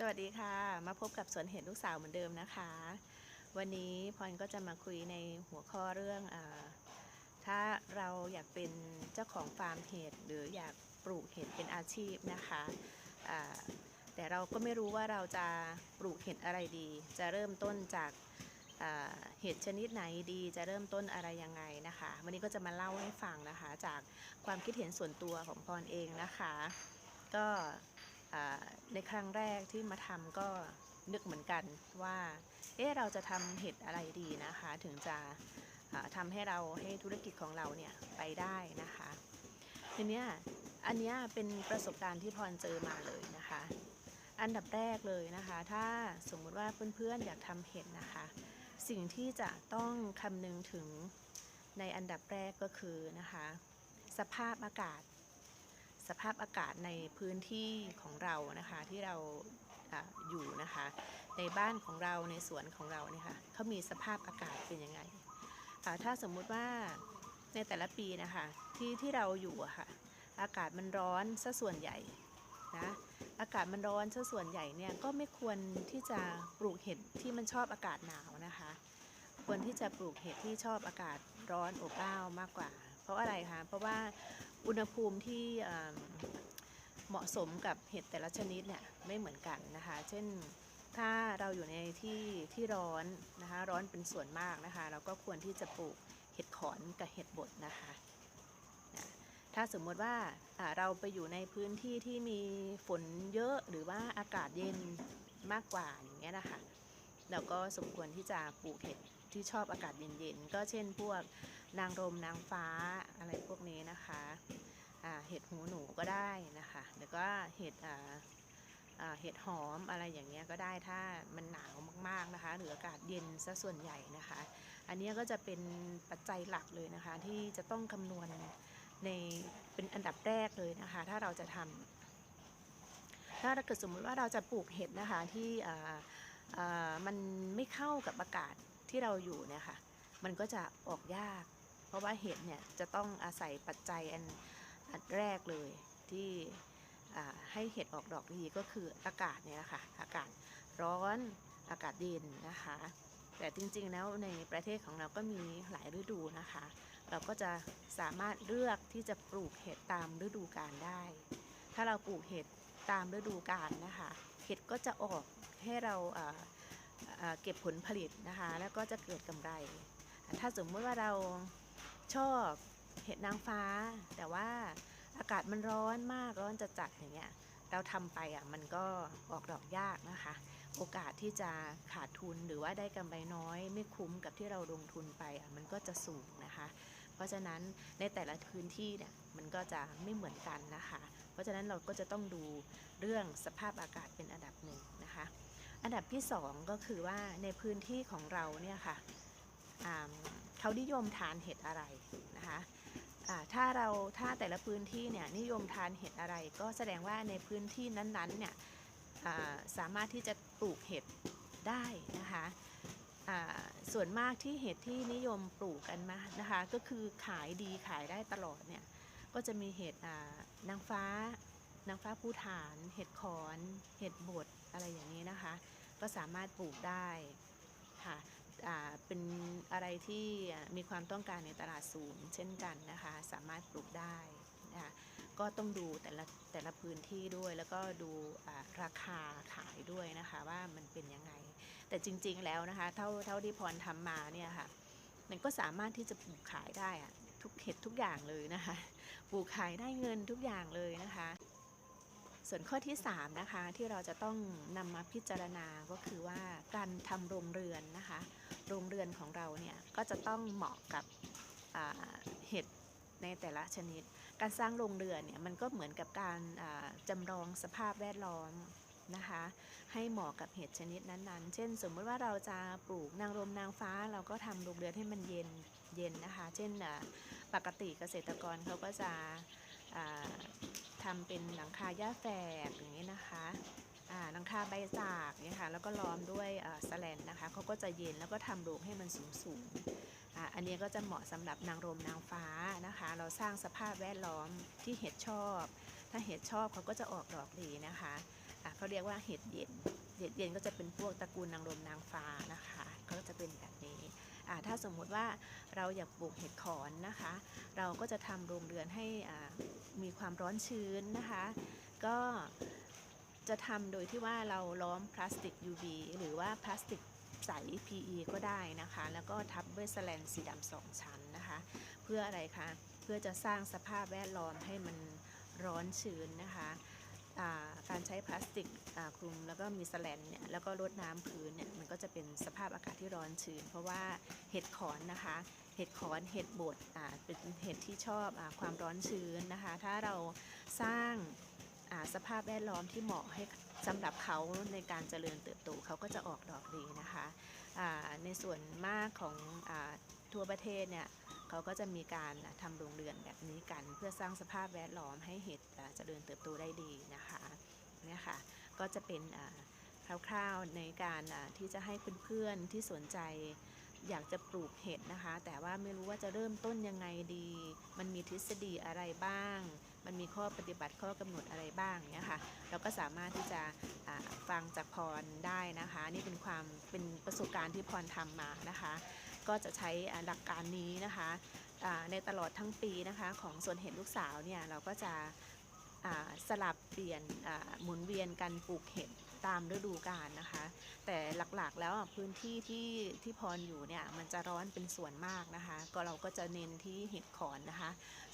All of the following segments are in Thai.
สวัสดีค่ะ มาพบกับสวนเห็ดลูกสาวเหมือนเดิมนะคะ วันนี้พรก็จะมาคุยในหัวข้อเรื่องอถ้าเราอยากเป็นเจ้าของฟาร์มเห็ดหรืออยากปลูกเห็ดเป็นอาชีพนะคะแต่เราก็ไม่รู้ว่าเราจะปลูกเห็ดอะไรดี จะเริ่มต้นจากเห็ดชนิดไหนดีจะเริ่มต้นอะไรยังไงนะคะ วันนี้ก็จะมาเล่าให้ฟังนะคะ จากความคิดเห็นส่วนตัวของพรเองนะคะ ก็ ในครั้งแรกที่มาทำก็นึกเหมือนกันว่า เอ๊ะเราจะทำเห็ดอะไรดีนะคะ ถึงจะทำให้เราให้ธุรกิจของเราเนี่ยไปได้นะคะทีเนี้ยอันเนี้ยเป็นประสบการณ์ที่พรเจอมาเลยนะคะ อันดับแรกเลยนะคะ ถ้าสมมุติว่าเพื่อนๆอยากทำเห็ดนะคะ สิ่งที่จะต้องคำนึงถึงในอันดับแรกก็คือนะคะ สภาพอากาศ สภาพอากาศในพื้นที่ของเรานะคะที่เราออยู่นะคะ ในบ้านของเราในสวนของเราเนี่ยค่ะเขามีสภาพอากาศเป็นยังไงถ้าสมมุติว่าในแต่ละปีนะคะที่ที่เราอยู่อะค่ะอากาศมันร้อนซะส่วนใหญ่นะอากาศมันร้อนซะส่วนใหญ่เนี่ยก็ไม่ควรที่จะปลูกเห็ดที่มันชอบอากาศหนาวนะคะ ควรที่จะปลูกเห็ดที่ชอบอากาศร้อนอบอ้าวมากกว่า เพราะอะไรคะเพราะว่า อุณหภูมิที่เหมาะสมกับเห็ดแต่ละชนิดเนี่ยไม่เหมือนกันนะคะ เช่นถ้าเราอยู่ในที่ที่ร้อนนะคะ ร้อนเป็นส่วนมากนะคะ เราก็ควรที่จะปลูกเห็ดขอนกับเห็ดบดนะคะถ้าสมมติว่าเราไปอยู่ในพื้นที่ที่มีฝนเยอะหรือว่าอากาศเย็นมากกว่าอย่างเงี้ยนะคะเราก็สมควรที่จะปลูกเห็ดที่ชอบอากาศเย็นๆก็เช่นพวก นางรมนางฟ้าอะไรพวกนี้นะคะเห็ดหูหนูก็ได้นะคะแล้วก็เห็ดเห็ดหอมอะไรอย่างเงี้ยก็ได้ถ้ามันหนาวมากๆนะคะ หรืออากาศเย็นซะส่วนใหญ่นะคะ อันนี้ก็จะเป็นปัจจัยหลักเลยนะคะ ที่จะต้องคำนวณในเป็นอันดับแรกเลยนะคะ ถ้าเราจะทำถ้าเกิดสมมุติว่าเราจะปลูกเห็ดนะคะที่มันไม่เข้ากับอากาศที่เราอยู่เนี่ยค่ะ มันก็จะออกยาก ราะว่าเห็ดเนี่ยจะต้องอาศัยปัจจัยอันอันแรกเลยที่ให้เห็ดออกดอกดีก็คืออากาศเนี่ยค่ะอากาศร้อนอากาศเย็นนะคะ แต่จริงๆแล้วในประเทศของเราก็มีหลายฤดูนะคะ เราก็จะสามารถเลือกที่จะปลูกเห็ดตามฤดูกาลได้ ถ้าเราปลูกเห็ดตามฤดูกาลนะคะ เห็ดก็จะออกให้เราเก็บผลผลิตนะคะ แล้วก็จะเกิดกำไร ถ้าสมมติว่าเรา ชอบเห็ดนางฟ้า แต่ว่าอากาศมันร้อนมากร้อนจะจัดๆอย่างเงี้ยเราทำไปอะมันก็ออกดอกยากนะคะ โอกาสที่จะขาดทุนหรือว่าได้กำไรน้อย ไม่คุ้มกับที่เราลงทุนไปอะมันก็จะสูงนะคะ เพราะฉะนั้นในแต่ละพื้นที่เนี่ยมันก็จะไม่เหมือนกันนะคะ เพราะฉะนั้นเราก็จะต้องดูเรื่องสภาพอากาศเป็นอันดับหนึ่งนะคะ อันดับที่สองก็คือว่าในพื้นที่ของเราเนี่ยค่ะอ่า เขานิยมทานเห็ดอะไรนะคะถ้าเราถ้าแต่ละพื้นที่เนี่ยนิยมทานเห็ดอะไร ก็แสดงว่าในพื้นที่นั้นๆเนี่ยาสามารถที่จะปลูกเห็ดได้นะคะส่วนมากที่เห็ดที่นิยมปลูกกันมานะคะก็คือขายดีขายได้ตลอดเนี่ยก็จะมีเห็ดนางฟ้านางฟ้าภูฐาน เห็ดขอน เห็ดบดอะไรอย่างนี้นะคะ ก็สามารถปลูกได้ค่ะ เป็นอะไรที่มีความต้องการในตลาดสูงเช่นกันนะคะ สามารถปลูกได้นะคะก็ต้องดูแต่ละแต่ละพื้นที่ด้วย แล้วก็ดูราคาขายด้วยนะคะว่ามันเป็นยังไง แต่จริงๆแล้วนะคะเท่าเท่าที่พรทำมาเนี่ยค่ะมันก็สามารถที่จะปลูกขายได้อะทุกเห็ดทุกอย่างเลยนะคะ ปลูกขายได้เงินทุกอย่างเลยนะคะ ส่วนข้อที่ 3 นะคะ ที่เราจะต้องนำมาพิจารณาก็คือว่าการทำโรงเรือนนะคะ โรงเรือนของเราเนี่ยก็จะต้องเหมาะกับเห็ดในแต่ละชนิด การสร้างโรงเรือนเนี่ยมันก็เหมือนกับการจำลองสภาพแวดล้อมนะคะ ให้เหมาะกับเห็ดชนิดนั้นๆ เช่น สมมติว่าเราจะปลูกนางรมนางฟ้า เราก็ทำโรงเรือนให้มันเย็นเย็นนะคะ เช่นปกติเกษตรกรเขาก็จะ อ่าทำเป็นหลังคาหญ้าแฝกอย่างนี้นะคะอ่าหลังคาใบจากเนี่ยค่ะแล้วก็ล้อมด้วยแสแลนนะคะเขาก็จะเย็นแล้วก็ทำโรงให้มันสูงสูงอ,อันนี้ก็จะเหมาะสำหรับนางรมนางฟ้านะคะ เราสร้างสภาพแวดล้อมที่เห็ดชอบ ถ้าเห็ดชอบเขาก็จะออกดอกดีนะคะะเขาเรียกว่าเห็ดเย็นเห็ดเย็นก็จะเป็นพวกตระกูลนางรมนางฟ้านะคะก็จะเป็นแบบนี้ถ้าสมมุติว่าเราอยากปลูกเห็ดขอนนะคะ เราก็จะทำโรงเรือนให้อ่า มีความร้อนชื้นนะคะ ก็จะทำโดยที่ว่าเราล้อมพลาสติก UV หรือว่าพลาสติกใส PE ก็ได้นะคะ แล้วก็ทับด้วยแสแลนสีดำสองชั้นนะคะ เพื่ออะไรคะ เพื่อจะสร้างสภาพแวดล้อมให้มันร้อนชื้นนะคะการใช้พลาสติกคลุมแล้วก็มีแสแลนเนี่ยแล้วก็รดน้ำพื้นเนี่ยมันก็จะเป็นสภาพอากาศที่ร้อนชื้น เพราะว่าเห็ดขอนนะคะ เห็ดขอนเห็ดบดอ่าเป็นเห็ดที่ชอบอาความร้อนชื้นนะคะ ถ้าเราสร้างอ่าสภาพแวดล้อมที่เหมาะให้สำหรับเขาในการเจริญเติบโตเขาก็จะออกดอกดีนะคะอ่าในส่วนมากของอาทั่วประเทศเนี่ยเขาก็จะมีการทำโรงเรือนแบบนี้กัน เพื่อสร้างสภาพแวดล้อมให้เห็ดเจริญเติบโตได้ดีนะคะเนี่ยค่ะก็จะเป็นคร่าวๆในการที่จะให้เพื่อนๆที่สนใจ อยากจะปลูกเห็ดนะคะ แต่ว่าไม่รู้ว่าจะเริ่มต้นยังไงดี มันมีทฤษฎีอะไรบ้าง มันมีข้อปฏิบัติข้อกำหนดอะไรบ้างเนี่ยค่ะ เราก็สามารถที่จะฟังจากพรได้นะคะ นี่เป็นความเป็นประสบการณ์ที่พรทำมานะคะ ก็จะใช้หลักการนี้นะคะในตลอดทั้งปีนะคะของส่วนเห็ดลูกสาวเนี่ยเราก็จะ สลับเปลี่ยนหมุนเวียนกันปลูกเห็ดตามฤดูกาลนะคะ แต่หลักๆแล้วพื้นที่ที่ที่พรอยู่เนี่ยมันจะร้อนเป็นส่วนมากนะคะ ก็เราก็จะเน้นที่เห็ดขอนนะคะ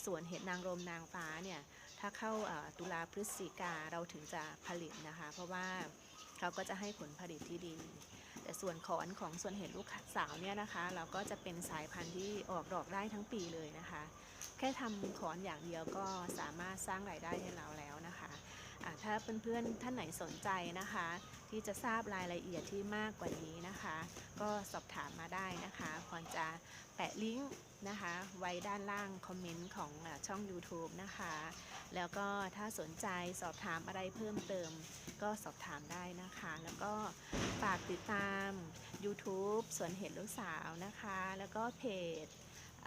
ส่วนเห็ดนางรมนางฟ้าเนี่ยถ้าเข้าตุลาพฤศจิกาเราถึงจะผลิตนะคะ เพราะว่าเขาก็จะให้ผลผลิตที่ดี แต่ส่วนขอนของส่วนเห็ดลูกสาวเนี่ยนะคะ เราก็จะเป็นสายพันธุ์ที่ออกดอกได้ทั้งปีเลยนะคะ แค่ทำขอนอย่างเดียวก็สามารถสร้างรายได้ให้เราแล้วนะคะอ่าถ้าเพื่อนๆท่านไหนสนใจนะคะ ที่จะทราบรายละเอียดที่มากกว่านี้นะคะ ก็สอบถามมาได้นะคะพรจะแปะลิงก์นะคะ ไว้ด้านล่างคอมเมนต์ของช่อง YouTube นะคะ แล้วก็ถ้าสนใจสอบถามอะไรเพิ่มเติม ก็สอบถามได้นะคะ แล้วก็ฝากติดตาม YouTube สวนเห็ดลูกสาวนะคะ แล้วก็เพจ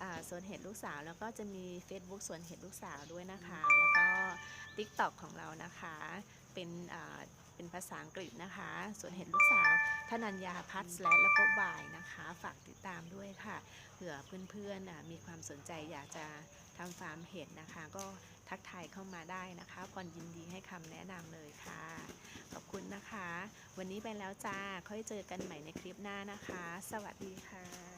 อ่าสวนเห็ดลูกสาวแล้วก็จะมี Facebook สวนเห็ดลูกสาวด้วยนะคะ แล้วก็ TikTok ของเรานะคะ เป็นเป็นภาษาอังกฤษนะคะส่วนเห็นลูกสาวธนัญญาพัฒน์และแล้วก็บายนะคะ ฝากติดตามด้วยค่ะเผื่อเพื่อนๆมีความสนใจอยากจะ ทำฟาร์มเห็ดนะคะ ก็ทักทายเข้ามาได้นะคะพรยินดีให้คำแนะนำเลยค่ะ ขอบคุณนะคะ วันนี้ไปแล้วจ้า ค่อยเจอกันใหม่ในคลิปหน้านะคะ สวัสดีค่ะ